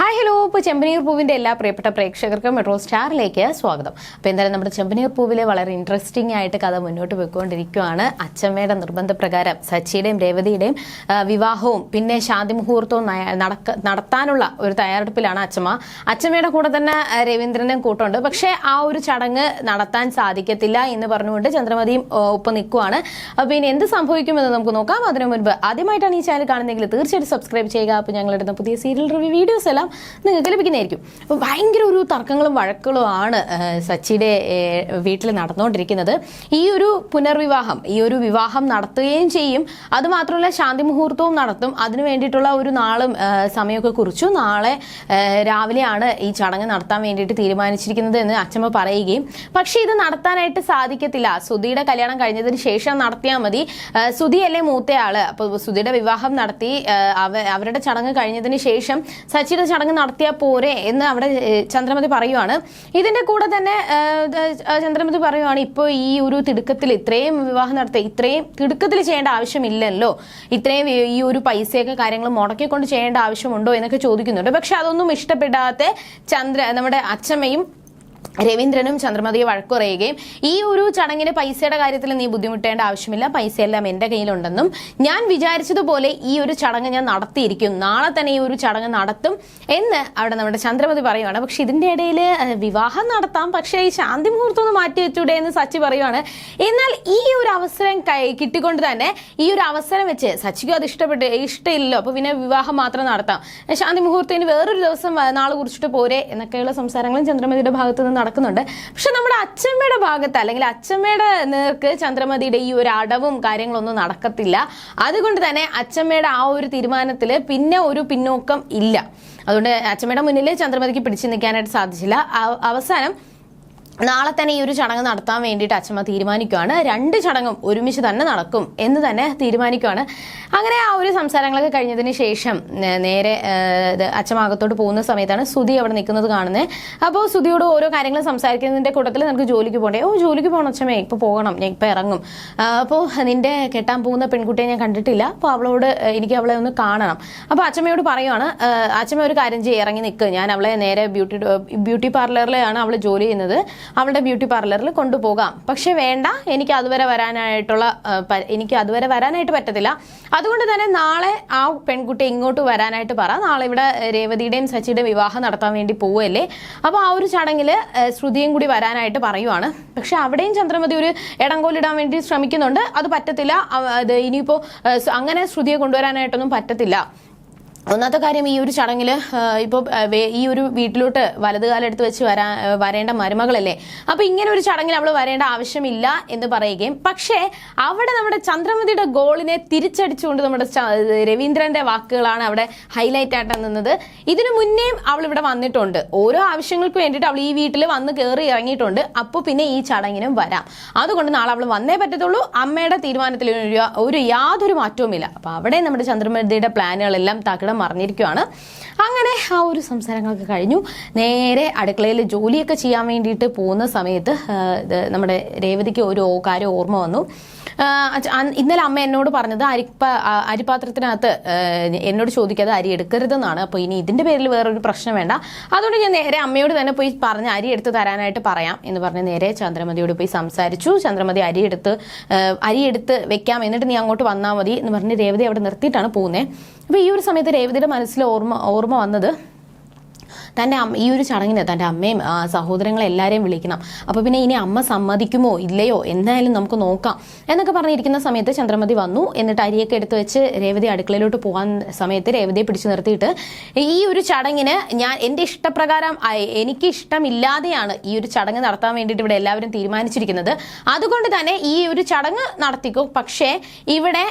Hi hello ഇപ്പോൾ ചെമ്പനീർ പൂവിന്റെ എല്ലാ പ്രിയപ്പെട്ട പ്രേക്ഷകർക്കും മെട്രോ സ്റ്റാറിലേക്ക് സ്വാഗതം. അപ്പോൾ എന്തായാലും നമ്മുടെ ചെമ്പനീർ പൂവിലെ വളരെ ഇൻട്രസ്റ്റിംഗ് ആയിട്ട് കഥ മുന്നോട്ട് പോയിക്കൊണ്ടിരിക്കുകയാണ് അച്ഛമ്മയുടെ നിർബന്ധപ്രകാരം സച്ചിയുടെയും രേവതിയുടെയും വിവാഹവും പിന്നെ ശാന്തി മുഹൂർത്തവും നടക്ക നടത്താനുള്ള ഒരു തയ്യാറെടുപ്പിലാണ് അച്ഛമ്മ അച്ഛമ്മയുടെ കൂടെ തന്നെ രവീന്ദ്രനും കൂട്ടുണ്ട്. പക്ഷേ ആ ഒരു ചടങ്ങ് നടത്താൻ സാധിക്കത്തില്ല എന്ന് പറഞ്ഞുകൊണ്ട് ചന്ദ്രമതിയും ഒപ്പം നിൽക്കുവാണ്. അപ്പോൾ ഇനി എന്ത് സംഭവിക്കുമെന്ന് നമുക്ക് നോക്കാം. അതിനു മുൻപ് ആദ്യമായിട്ടാണ് ഈ ചാനൽ കാണുന്നതെങ്കിൽ തീർച്ചയായിട്ടും സബ്സ്ക്രൈബ് ചെയ്യുക. അപ്പോൾ ഞങ്ങളിടുന്ന പുതിയ സീരിയൽ റിവ്യൂ വീഡിയോസ് എല്ലാം നിങ്ങൾക്ക് ലഭിക്കുന്നതായിരിക്കും. അപ്പോൾ ഭയങ്കര ഒരു തർക്കങ്ങളും വഴക്കുകളും ആണ് സച്ചിയുടെ വീട്ടിൽ നടന്നുകൊണ്ടിരിക്കുന്നത്. ഈ ഒരു പുനർവിവാഹം ഈ ഒരു വിവാഹം നടത്തുകയും ചെയ്യും. അതുമാത്രമല്ല ശാന്തി മുഹൂർത്തവും നടത്തും. അതിനു വേണ്ടിയിട്ടുള്ള ഒരു നാളും സമയമൊക്കെ കുറിച്ചു. നാളെ രാവിലെയാണ് ഈ ചടങ്ങ് നടത്താൻ വേണ്ടിയിട്ട് തീരുമാനിച്ചിരിക്കുന്നത് എന്ന് അച്ഛമ്മ പറയുകയും. പക്ഷേ ഇത് നടത്താനായിട്ട് സാധിക്കത്തില്ല. സുധിയുടെ കല്യാണം കഴിഞ്ഞതിന് ശേഷം നടത്തിയാൽ മതി. സുധിയല്ലേ മൂത്തയാൾ. അപ്പോൾ സുധിയുടെ വിവാഹം നടത്തി അവ- അവരുടെ ചടങ്ങ് കഴിഞ്ഞതിന് ശേഷം സച്ചിയുടെ ചടങ്ങ് നടത്തിയാൽ പോരെ എന്ന് അവിടെ ചന്ദ്രമതി പറയുവാണ്. ഇതിന്റെ കൂടെ തന്നെ ചന്ദ്രമതി പറയുവാണ് ഇപ്പോൾ ഈ ഒരു തിടുക്കത്തിൽ ഇത്രയും വിവാഹം നടത്തി ഇത്രയും തിടുക്കത്തിൽ ചെയ്യേണ്ട ആവശ്യമില്ലല്ലോ. ഇത്രയും ഈ ഒരു പൈസയൊക്കെ കാര്യങ്ങൾ മുടക്കിക്കൊണ്ട് ചെയ്യേണ്ട ആവശ്യമുണ്ടോ എന്നൊക്കെ ചോദിക്കുന്നുണ്ട്. പക്ഷെ അതൊന്നും ഇഷ്ടപ്പെടാത്ത ചന്ദ്ര നമ്മുടെ അച്ഛമ്മയും രവീന്ദ്രനും ചന്ദ്രമതിയെ വഴക്കുറയുകയും ഈ ഒരു ചടങ്ങിന് പൈസയുടെ കാര്യത്തിൽ നീ ബുദ്ധിമുട്ടേണ്ട ആവശ്യമില്ല. പൈസ എല്ലാം എന്റെ കയ്യിലുണ്ടെന്നും ഞാൻ വിചാരിച്ചതുപോലെ ഈ ഒരു ചടങ്ങ് ഞാൻ നടത്തിയിരിക്കും. നാളെ തന്നെ ഈ ഒരു ചടങ്ങ് നടത്തും എന്ന് അവിടെ നമ്മുടെ ചന്ദ്രമതി പറയുവാണ്. പക്ഷെ ഇതിന്റെ ഇടയിൽ വിവാഹം നടത്താം. പക്ഷേ ഈ ശാന്തി മുഹൂർത്തം ഒന്ന് മാറ്റി വെച്ചൂടെ എന്ന് സച്ചി പറയുവാണ്. എന്നാൽ ഈ ഒരു അവസരം കിട്ടിക്കൊണ്ട് തന്നെ ഈ ഒരു അവസരം വെച്ച് സച്ചിക്കും അത് ഇഷ്ടപ്പെട്ട് ഇഷ്ടമില്ലല്ലോ. അപ്പോൾ പിന്നെ വിവാഹം മാത്രം നടത്താം. ശാന്തി മുഹൂർത്തത്തിന് വേറൊരു ദിവസം നാളെ കുറിച്ചിട്ട് പോരെ എന്നൊക്കെയുള്ള സംസാരങ്ങളും ചന്ദ്രമതിയുടെ ഭാഗത്ത് നിന്ന് നടക്കുന്നുണ്ട്. പക്ഷെ നമ്മുടെ അച്ഛമ്മയുടെ ഭാഗത്ത് അല്ലെങ്കിൽ അച്ഛമ്മയുടെ നേർക്ക് ചന്ദ്രമതിയുടെ ഈ ഒരു അടവും കാര്യങ്ങളൊന്നും നടക്കത്തില്ല. അതുകൊണ്ട് തന്നെ അച്ഛമ്മയുടെ ആ ഒരു തീരുമാനത്തിൽ പിന്നെ ഒരു പിന്നോക്കം ഇല്ല. അതുകൊണ്ട് അച്ഛമ്മയുടെ മുന്നിൽ ചന്ദ്രമതിക്ക് പിടിച്ചു നിൽക്കാനായിട്ട് സാധിച്ചില്ല. അവസാനം നാളെ തന്നെ ഈ ഒരു ചടങ്ങ് നടത്താൻ വേണ്ടിയിട്ട് അച്ഛമ്മ തീരുമാനിക്കുകയാണ് രണ്ട് ചടങ്ങും ഒരുമിച്ച് തന്നെ നടക്കും എന്ന് തന്നെ തീരുമാനിക്കുകയാണ് അങ്ങനെ ആ ഒരു സംസാരങ്ങളൊക്കെ കഴിഞ്ഞതിന് ശേഷം നേരെ അച്ഛമാകത്തോട്ട് പോകുന്ന സമയത്താണ് സുധി അവിടെ നിൽക്കുന്നത് കാണുന്നത് അപ്പോൾ സുധിയോട് ഓരോ കാര്യങ്ങൾ സംസാരിക്കുന്നതിന്റെ കൂട്ടത്തിൽ നമുക്ക് ജോലിക്ക് പോകണ്ടേ ഓ ജോലിക്ക് പോകണം അച്ഛമ്മേ ഇപ്പോൾ പോകണം ഞാൻ ഇപ്പോൾ ഇറങ്ങും. അപ്പോൾ നിന്റെ കെട്ടാൻ പോകുന്ന പെൺകുട്ടിയെ ഞാൻ കണ്ടിട്ടില്ല അപ്പോൾ അവളോട് എനിക്ക് അവളെ ഒന്ന് കാണണം. അപ്പോൾ അച്ഛമ്മയോട് പറയുവാണ് അച്ഛമ്മ ഒരു കാര്യം ചെയ്യും ഇറങ്ങി നിൽക്കുക ഞാൻ അവളെ നേരെ ബ്യൂട്ടി ബ്യൂട്ടി പാർലറിലാണ് അവൾ ജോലി ചെയ്യുന്നത്. അവളുടെ ബ്യൂട്ടി പാർലറിൽ കൊണ്ടുപോകാം. പക്ഷെ വേണ്ട എനിക്ക് അതുവരെ വരാനായിട്ടുള്ള എനിക്ക് അതുവരെ വരാനായിട്ട് പറ്റത്തില്ല. അതുകൊണ്ട് തന്നെ നാളെ ആ പെൺകുട്ടി ഇങ്ങോട്ട് വരാനായിട്ട് പറ. നാളെ ഇവിടെ രേവതിയുടെയും സച്ചിയുടെയും വിവാഹം നടത്താൻ വേണ്ടി പോവല്ലേ? അപ്പോൾ ആ ഒരു ചടങ്ങിൽ ശ്രുതിയും കൂടി വരാനായിട്ട് പറയുവാണ്. പക്ഷെ അവിടെയും ചന്ദ്രമതി ഒരു ഇടങ്കോലിടാൻ വേണ്ടി ശ്രമിക്കുന്നുണ്ട്. അത് പറ്റത്തില്ല. അത് ഇനിയിപ്പോൾ അങ്ങനെ ശ്രുതിയെ കൊണ്ടുവരാനായിട്ടൊന്നും പറ്റത്തില്ല. ഒന്നാമത്തെ കാര്യം ഈ ഒരു ചടങ്ങിൽ ഇപ്പോൾ ഈ ഒരു വീട്ടിലോട്ട് വലത് കാലെടുത്ത് വെച്ച് വരാ വരേണ്ട മരുമകളല്ലേ? അപ്പോൾ ഇങ്ങനെ ഒരു ചടങ്ങിൽ അവൾ വരേണ്ട ആവശ്യമില്ല എന്ന് പറയുകയും പക്ഷേ അവിടെ നമ്മുടെ ചന്ദ്രമതിയുടെ ഗോളിനെ തിരിച്ചടിച്ചുകൊണ്ട് നമ്മുടെ രവീന്ദ്രന്റെ വാക്കുകളാണ് അവിടെ ഹൈലൈറ്റ് ആയിട്ട് നിന്നത്. ഇതിനു മുന്നേയും അവൾ ഇവിടെ വന്നിട്ടുണ്ട്. ഓരോ ആവശ്യങ്ങൾക്ക് വേണ്ടിയിട്ട് അവൾ ഈ വീട്ടിൽ വന്ന് കയറി ഇറങ്ങിയിട്ടുണ്ട്. അപ്പോൾ പിന്നെ ഈ ചടങ്ങിനും വരാം. അതുകൊണ്ട് നാളെ അവൾ വന്നേ പറ്റത്തുള്ളൂ. അമ്മയുടെ തീരുമാനത്തിൽ ഒരു യാതൊരു ഒരു യാതൊരു മാറ്റവുമില്ല. അപ്പോൾ അവിടെ നമ്മുടെ ചന്ദ്രമതിയുടെ പ്ലാനുകളെല്ലാം തകിടം മറിഞ്ഞിരിക്കുകയാണ് അങ്ങനെ ആ ഒരു സംസാരങ്ങളൊക്കെ കഴിഞ്ഞു. നേരെ അടുക്കളയിൽ ജോലിയൊക്കെ ചെയ്യാൻ വേണ്ടിയിട്ട് പോകുന്ന സമയത്ത് നമ്മുടെ രേവതിക്ക് ഒരു കാര്യം ഓർമ്മ വന്നു. ഇന്നലെ അമ്മ എന്നോട് പറഞ്ഞത് അരിപ്പ അരിപാത്രത്തിനകത്ത് എന്നോട് ചോദിക്കാതെ അരി എടുക്കരുതെന്നാണ്. അപ്പോൾ ഇനി ഇതിന്റെ പേരിൽ വേറൊരു പ്രശ്നം വേണ്ട. അതുകൊണ്ട് ഞാൻ നേരെ അമ്മയോട് തന്നെ പോയി പറഞ്ഞ് അരി എടുത്ത് തരാനായിട്ട് പറയാം എന്ന് പറഞ്ഞ് നേരെ ചന്ദ്രമതിയോട് പോയി സംസാരിച്ചു. ചന്ദ്രമതി അരി എടുത്ത് അരി എടുത്ത് വെക്കാം. എന്നിട്ട് നീ അങ്ങോട്ട് വന്നാൽ മതി എന്ന് പറഞ്ഞ് രേവതി അവിടെ നിർത്തിയിട്ടാണ് പോകുന്നത് അപ്പോൾ ഈ ഒരു സമയത്ത് രേവതിയുടെ മനസ്സിൽ ഓർമ്മ ഓർമ്മ വന്നത് തന്റെ ഈ ഒരു ചടങ്ങിന് തന്റെ അമ്മയും സഹോദരങ്ങളെ എല്ലാവരെയും വിളിക്കണം. അപ്പോൾ പിന്നെ ഇനി അമ്മ സമ്മതിക്കുമോ? ഇല്ലയോ? എന്തായാലും നമുക്ക് നോക്കാം. എന്നൊക്കെ പറഞ്ഞിരിക്കുന്ന സമയത്ത് ചന്ദ്രമതി വന്നു. എന്നിട്ട് അരിയൊക്കെ എടുത്തു വെച്ച് രേവതി അടുക്കളയിലോട്ട് പോകാൻ സമയത്ത് രേവതിയെ പിടിച്ചു നിർത്തിയിട്ട് ഈ ഒരു ചടങ്ങിന് ഞാൻ എന്റെ ഇഷ്ടപ്രകാരം എനിക്ക് ഇഷ്ടമില്ലാതെയാണ് ഈ ഒരു ചടങ്ങ് നടത്താൻ വേണ്ടിയിട്ട് ഇവിടെ എല്ലാവരും തീരുമാനിച്ചിരിക്കുന്നത്. അതുകൊണ്ട് തന്നെ ഈ ഒരു ചടങ്ങ് നടത്തിക്കോ. പക്ഷേ ഇവിടെ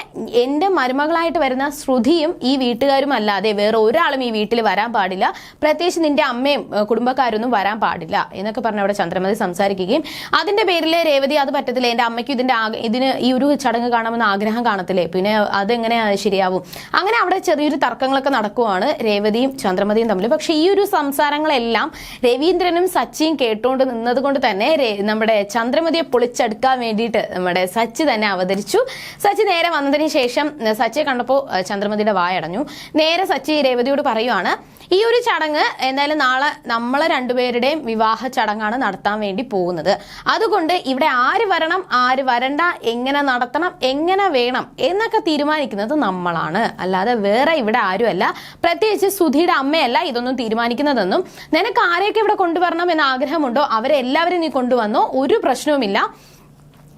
എന്റെ മരുമകളായിട്ട് വരുന്ന ശ്രുതിയും ഈ വീട്ടുകാരും അല്ലാതെ വേറെ ഒരാളും ഈ വീട്ടിൽ വരാൻ പാടില്ല. പ്രത്യേകിച്ച് നിന്റെ അമ്മയും കുടുംബക്കാരൊന്നും വരാൻ പാടില്ല എന്നൊക്കെ പറഞ്ഞ് അവിടെ ചന്ദ്രമതി സംസാരിക്കുകയും അതിന്റെ പേരിൽ രേവതി അത് പറ്റത്തില്ല എന്റെ അമ്മയ്ക്ക് ഇതിന്റെ ഇതിന് ഈ ഒരു ചടങ്ങ് കാണാമെന്ന് ആഗ്രഹം കാണത്തില്ലേ? പിന്നെ അതെങ്ങനെ ശരിയാവും? അങ്ങനെ അവിടെ ചെറിയൊരു തർക്കങ്ങളൊക്കെ നടക്കുവാണ് രേവതിയും ചന്ദ്രമതിയും തമ്മിൽ പക്ഷെ ഈ ഒരു സംസാരങ്ങളെല്ലാം രവീന്ദ്രനും സച്ചിയും കേട്ടുകൊണ്ട് നിന്നത് കൊണ്ട് തന്നെ നമ്മുടെ ചന്ദ്രമതിയെ പൊളിച്ചെടുക്കാൻ വേണ്ടിയിട്ട് നമ്മുടെ സച്ചി തന്നെ അവതരിച്ചു. സച്ചി നേരെ വന്നതിന് ശേഷം സച്ചിയെ കണ്ടപ്പോൾ ചന്ദ്രമതിയുടെ വായടഞ്ഞു. നേരെ സച്ചി രേവതിയോട് പറയുവാണ് ഈ ഒരു ചടങ്ങ് എന്തായാലും നാളെ നമ്മളെ രണ്ടുപേരുടെയും വിവാഹ ചടങ്ങാണ് നടത്താൻ വേണ്ടി പോകുന്നത്. അതുകൊണ്ട് ഇവിടെ ആര് വരണം ആര് വരണ്ട എങ്ങനെ നടത്തണം എങ്ങനെ വേണം എന്നൊക്കെ തീരുമാനിക്കുന്നത് നമ്മളാണ്. അല്ലാതെ വേറെ ഇവിടെ ആരുമല്ല. പ്രത്യേകിച്ച് സുധിയുടെ അമ്മയല്ല ഇതൊന്നും തീരുമാനിക്കുന്നതെന്നും നിനക്ക് ആരെയൊക്കെ ഇവിടെ കൊണ്ടുവരണം എന്ന് ആഗ്രഹമുണ്ടോ? അവരെ എല്ലാവരും നീ കൊണ്ടുവന്നോ? ഒരു പ്രശ്നവുമില്ല.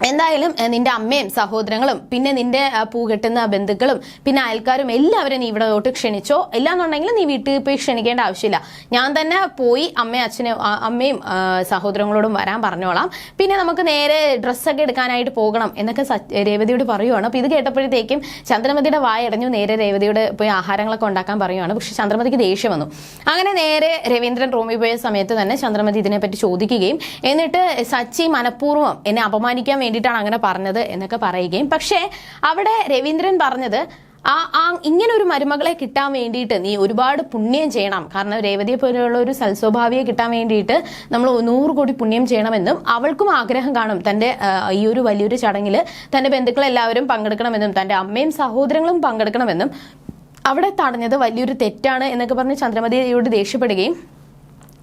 എന്തായാലും നിന്റെ അമ്മയും സഹോദരങ്ങളും പിന്നെ നിന്റെ പൂകെട്ടുന്ന ബന്ധുക്കളും പിന്നെ അയൽക്കാരും എല്ലാവരും നീ ഇവിടോട്ട് ക്ഷണിച്ചോ? ഇല്ലാന്നുണ്ടെങ്കിൽ നീ വീട്ടിൽ പോയി ക്ഷണിക്കേണ്ട ആവശ്യമില്ല. ഞാൻ തന്നെ പോയി അമ്മയും അച്ഛനും അമ്മയും സഹോദരങ്ങളോടും വരാൻ പറഞ്ഞോളാം. പിന്നെ നമുക്ക് നേരെ ഡ്രസ്സൊക്കെ എടുക്കാനായിട്ട് പോകണം എന്നൊക്കെ രേവതിയോട് പറയുവാണ്. അപ്പൊ ഇത് കേട്ടപ്പോഴത്തേക്കും ചന്ദ്രമതിയുടെ വായടഞ്ഞു നേരെ രേവതിയോട് പോയി ആഹാരങ്ങളൊക്കെ ഉണ്ടാക്കാൻ പറയുവാണ്. പക്ഷെ ചന്ദ്രമതിക്ക് ദേഷ്യം വന്നു. അങ്ങനെ നേരെ രവീന്ദ്രൻ റൂമിൽ പോയ സമയത്ത് തന്നെ ചന്ദ്രമതി ഇതിനെപ്പറ്റി ചോദിക്കുകയും എന്നിട്ട് സച്ചി മനഃപൂർവം എന്നെ അപമാനിക്കാൻ വേണ്ടിയിട്ടാണ് അങ്ങനെ പറഞ്ഞത് എന്നൊക്കെ പറയുകയും. പക്ഷേ അവിടെ രവീന്ദ്രൻ പറഞ്ഞത് ആ ആ ഇങ്ങനെ ഒരു മരുമകളെ കിട്ടാൻ വേണ്ടിയിട്ട് നീ ഒരുപാട് പുണ്യം ചെയ്യണം. കാരണം രേവതിയെ പോലെയുള്ള ഒരു സൽസ്വഭാവിയെ കിട്ടാൻ വേണ്ടിയിട്ട് നമ്മൾ നൂറ് കോടി പുണ്യം ചെയ്യണമെന്നും അവൾക്കും ആഗ്രഹം കാണും. തന്റെ ഈ ഒരു വലിയൊരു ചടങ്ങിൽ തന്റെ ബന്ധുക്കളെല്ലാവരും പങ്കെടുക്കണമെന്നും തന്റെ അമ്മയും സഹോദരങ്ങളും പങ്കെടുക്കണമെന്നും അവിടെ തടഞ്ഞത് വലിയൊരു തെറ്റാണ് എന്നൊക്കെ പറഞ്ഞ് ചന്ദ്രമതിയോട് ദേഷ്യപ്പെടുകയും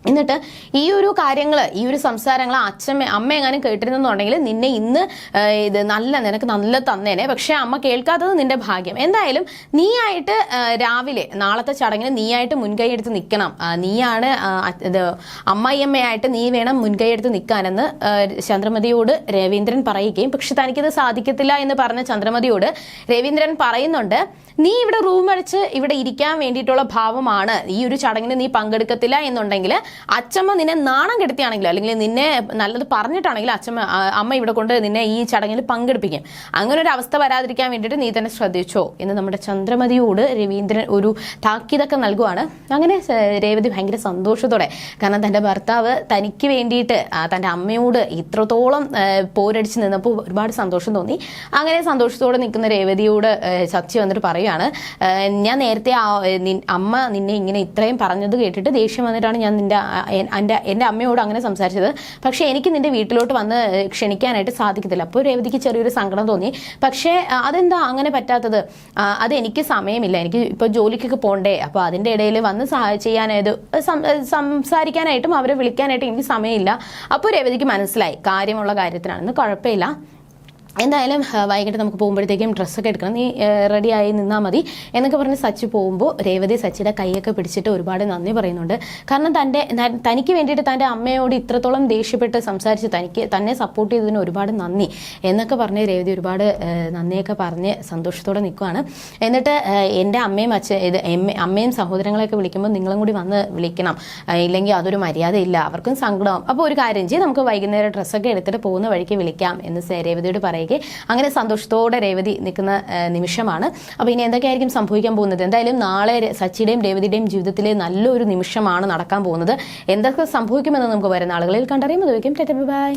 എന്നിട്ട് ഈ ഒരു കാര്യങ്ങൾ ഈ ഒരു സംസാരങ്ങൾ അച്ഛമ്മ അമ്മ എങ്ങാനും കേട്ടിരുന്നെന്നുണ്ടെങ്കിൽ നിന്നെ ഇന്ന് ഇത് നല്ല നിനക്ക് നല്ല തന്നേനെ. പക്ഷെ അമ്മ കേൾക്കാത്തത് നിന്റെ ഭാഗ്യം. എന്തായാലും നീയായിട്ട് രാവിലെ നാളത്തെ ചടങ്ങിന് നീയായിട്ട് മുൻകൈ എടുത്ത് നിൽക്കണം. നീയാണ് ഇത് അമ്മായിയമ്മയായിട്ട് നീ വേണം മുൻകൈ എടുത്ത് നിൽക്കാനെന്ന് ചന്ദ്രമതിയോട് രവീന്ദ്രൻ പറയുകയും പക്ഷെ തനിക്കിത് സാധിക്കത്തില്ല എന്ന് പറഞ്ഞ ചന്ദ്രമതിയോട് രവീന്ദ്രൻ പറയുന്നുണ്ട് നീ ഇവിടെ റൂം അടിച്ച് ഇവിടെ ഇരിക്കാൻ വേണ്ടിയിട്ടുള്ള ഭാവമാണ് ഈ ഒരു ചടങ്ങിന് നീ പങ്കെടുക്കത്തില്ല എന്നുണ്ടെങ്കിൽ അച്ചമ്മ നിന്നെ നാണം കെടുത്തിയാണെങ്കിലും അല്ലെങ്കിൽ നിന്നെ നല്ലത് പറഞ്ഞിട്ടാണെങ്കിലും അച്ഛമ്മ അമ്മ ഇവിടെ കൊണ്ട് നിന്നെ ഈ ചടങ്ങിൽ പങ്കെടുപ്പിക്കും. അങ്ങനെ ഒരു അവസ്ഥ വരാതിരിക്കാൻ വേണ്ടിയിട്ട് നീ തന്നെ ശ്രദ്ധിച്ചോ എന്ന് നമ്മുടെ ചന്ദ്രമതിയോട് രവീന്ദ്രൻ ഒരു താക്കീതൊക്കെ നൽകുവാണ്. അങ്ങനെ രേവതി ഭയങ്കര സന്തോഷത്തോടെ കാരണം തന്റെ ഭർത്താവ് തനിക്ക് വേണ്ടിയിട്ട് തന്റെ അമ്മയോട് ഇത്രത്തോളം പോരടിച്ച് നിന്നപ്പോൾ ഒരുപാട് സന്തോഷം തോന്നി. അങ്ങനെ സന്തോഷത്തോടെ നിൽക്കുന്ന രേവതിയോട് ചർച്ച വന്നിട്ട് പറയുകയാണ് ഞാൻ നേരത്തെ അമ്മ നിന്നെ ഇങ്ങനെ ഇത്രയും പറഞ്ഞത് കേട്ടിട്ട് ദേഷ്യം വന്നിട്ടാണ് ഞാൻ നിന്റെ എന്റെ എന്റെ അമ്മയോട് അങ്ങനെ സംസാരിച്ചത്. പക്ഷേ എനിക്ക് നിന്റെ വീട്ടിലോട്ട് വന്ന് ക്ഷണിക്കാനായിട്ട് സാധിക്കത്തില്ല. അപ്പോൾ രേവതിക്ക് ചെറിയൊരു സങ്കടം തോന്നി. പക്ഷേ അതെന്താ അങ്ങനെ പറ്റാത്തത്? അത് എനിക്ക് സമയമില്ല. എനിക്ക് ഇപ്പോൾ ജോലിക്കൊക്കെ പോകണ്ടേ അപ്പോൾ അതിന്റെ ഇടയിൽ വന്ന് ചെയ്യാനായത് സംസാരിക്കാനായിട്ടും അവരെ വിളിക്കാനായിട്ടും എനിക്ക് സമയമില്ല. അപ്പോൾ രേവതിക്ക് മനസ്സിലായി. കാര്യമുള്ള കാര്യത്തിനാണെന്ന് കുഴപ്പമില്ല. എന്തായാലും വൈകിട്ട് നമുക്ക് പോകുമ്പോഴത്തേക്കും ഡ്രസ്സൊക്കെ എടുക്കണം. നീ റെഡിയായി നിന്നാൽ മതി. എന്നൊക്കെ പറഞ്ഞ് സച്ചി പോകുമ്പോൾ രേവതി സച്ചിയുടെ കൈയൊക്കെ പിടിച്ചിട്ട് ഒരുപാട് നന്ദി പറയുന്നുണ്ട്. കാരണം തന്റെ തനിക്ക് വേണ്ടിയിട്ട് തന്റെ അമ്മയോട് ഇത്രത്തോളം ദേഷ്യപ്പെട്ട് സംസാരിച്ച് തനിക്ക് തന്നെ സപ്പോർട്ട് ചെയ്തതിന് ഒരുപാട് നന്ദി എന്നൊക്കെ പറഞ്ഞ് രേവതി ഒരുപാട് നന്ദിയൊക്കെ പറഞ്ഞ് സന്തോഷത്തോടെ നിൽക്കുകയാണ് എന്നിട്ട് എന്റെ അമ്മയും അച്ഛ ഇത് അമ്മയും സഹോദരങ്ങളെയൊക്കെ വിളിക്കുമ്പോൾ നിങ്ങളും കൂടി വന്ന് വിളിക്കണം. ഇല്ലെങ്കിൽ അതൊരു മര്യാദയില്ല. അവർക്കും സങ്കടമാവും അപ്പോൾ ഒരു കാര്യം ചെയ്യും. നമുക്ക് വൈകുന്നേരം ഡ്രസ്സൊക്കെ എടുത്തിട്ട് പോകുന്ന വഴിക്ക് വിളിക്കാം എന്ന് രേവതിയോട് പറയുക. അങ്ങനെ സന്തോഷത്തോടെ രേവതി നിൽക്കുന്ന നിമിഷമാണ്. അപ്പോൾ ഇനി എന്തൊക്കെയായിരിക്കും സംഭവിക്കാൻ പോകുന്നത്? എന്തായാലും നാളെ സച്ചിയുടെയും രേവതിയുടെയും ജീവിതത്തിലെ നല്ലൊരു നിമിഷമാണ് നടക്കാൻ പോകുന്നത്. എന്തൊക്കെ സംഭവിക്കുമെന്ന് നമുക്ക് വരുന്ന ആളുകളിൽ കണ്ടറിയാം അതുവയ്ക്കും ബൈ.